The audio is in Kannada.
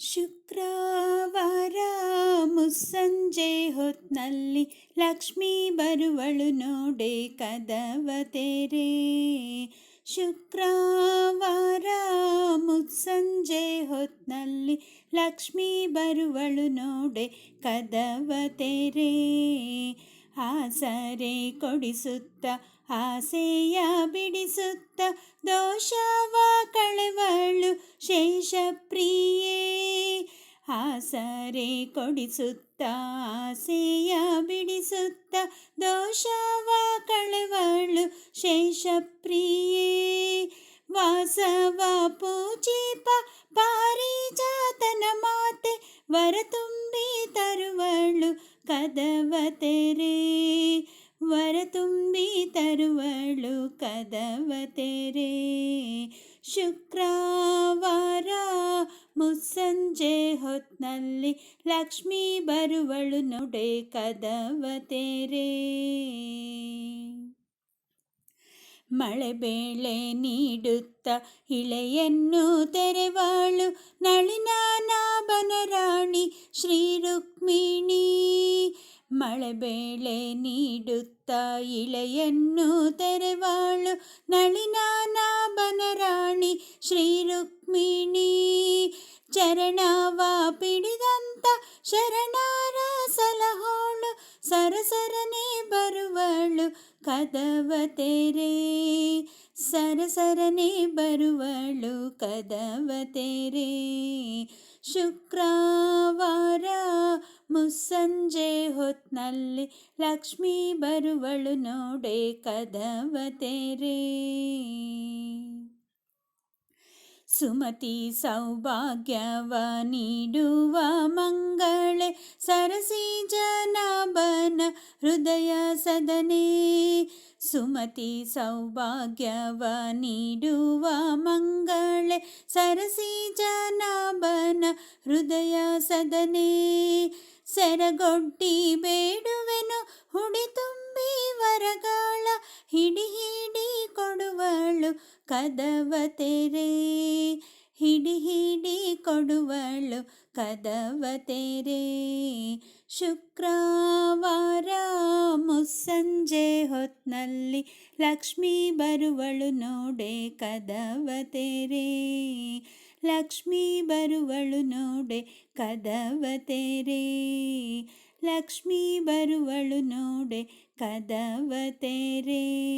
ಶುಕ್ರವಾರ ಮುಸ್ಸಂಜೆ ಹೊತ್ನಲ್ಲಿ ಲಕ್ಷ್ಮೀ ಬರುವಳು ನೋಡೆ ಕದವ ತೆರೆ ಶುಕ್ರವಾರ ಮುಸ್ಸಂಜೆ ಹೊತ್ನಲ್ಲಿ ಲಕ್ಷ್ಮೀ ಬರುವಳು ನೋಡೆ ಕದವ ತೆರೆ ಆಸರೆ ಕೊಡಿಸುತ್ತ ಆಸೆಯ ಬಿಡಿಸುತ್ತ ದೋಷವ ಕಳೆವಳು ಶೇಷಪ್ರಿಯೇ ಆಸರೆ ಕೊಡಿಸುತ್ತ, ಆಸೆಯ ಬಿಡಿಸುತ್ತ, ದೋಷವ ಕಳೆವಳು ಶೇಷಪ್ರಿಯೇ. ವಾಸವ ಪೂಜಿಪ ಪಾರಿಜಾತನ ಮಾತೆ ವರ ತುಂಬಿ ತರುವಳು ಕದವ ತೆರೆ. ವರ ತುಂಬಿ ತರುವಳು ಕದವ ತೆರೆ. ಶುಕ್ರವಾರ ಮುಸ್ಸಂಜೆ ಹೊತ್ನಲ್ಲಿ ಲಕ್ಷ್ಮೀ ಬರುವಳು ನೊಡೆ ಕದವ ತೆರೆ. ಮಳೆ ಬೇಳೆ ನೀಡುತ್ತ ಇಳೆಯನ್ನು ತೆರೆವಾಳು ನಳಿನಾನಾಭನ ರಾಣಿ ಶ್ರೀ ರುಕ್ಮಿಣಿ ಮಳೆ ಬೇಳೆ ನೀಡುತ್ತ ಇಳೆಯನ್ನು ತೆರೆವಾಳು ನಳಿನಾನಾಭನ ರಾಣಿ ಶ್ರೀ ರುಕ್ಮಿಣಿ ಚರಣವ ಪಿಡಿದಂತ ಶರಣಾರ ಸಲಹೋಳು ಸರಸರನೆ ಬರುವಳು ಕದವ ತೆರೆ. ಸರಸರನೆ ಬರುವಳು ಕದವ ತೆರೆ. ಶುಕ್ರವಾರ ಮುಸ್ಸಂಜೆ ಹೊತ್ನಲ್ಲಿ ಲಕ್ಷ್ಮೀ ಬರುವಳು ನೋಡೆ ಕದವ ತೆರೆ. ಸುಮತಿ ಸೌಭಾಗ್ಯವ ನೀಡುವ ಮಂಗಳೇ, ಸರಸಿ ಜನಬನ ಹೃದಯ ಸದನೆ. ಸುಮತಿ ಸೌಭಾಗ್ಯವ ನೀಡುವ ಮಂಗಳೇ, ಸರಸಿ ಜನಬನ ಹೃದಯ ಸದನೆ. ಸೆರಗೊಡ್ಡಿ ಬೇಡುವೆನು, ಹುಡಿ ತುಂಬಿ ವರಗಾಳ ಹಿಡಿ ಕದವ ತೆರೆ, ಹಿಡಿ ಹಿಡಿ ಕೊಡುವಳು ಕದವ ತೆರೆ. ಶುಕ್ರವಾರ ಮುಸ್ಸಂಜೆ ಹೊತ್ನಲ್ಲಿ ಲಕ್ಷ್ಮೀ ಬರುವಳು ನೋಡೆ ಕದವ ತೆರೆ. ಲಕ್ಷ್ಮೀ ಬರುವಳು ನೋಡೆ ಕದವ ತೆರೆ. ಲಕ್ಷ್ಮೀ ಬರುವಳು ನೋಡೆ ಕದವ ತೆರೆ.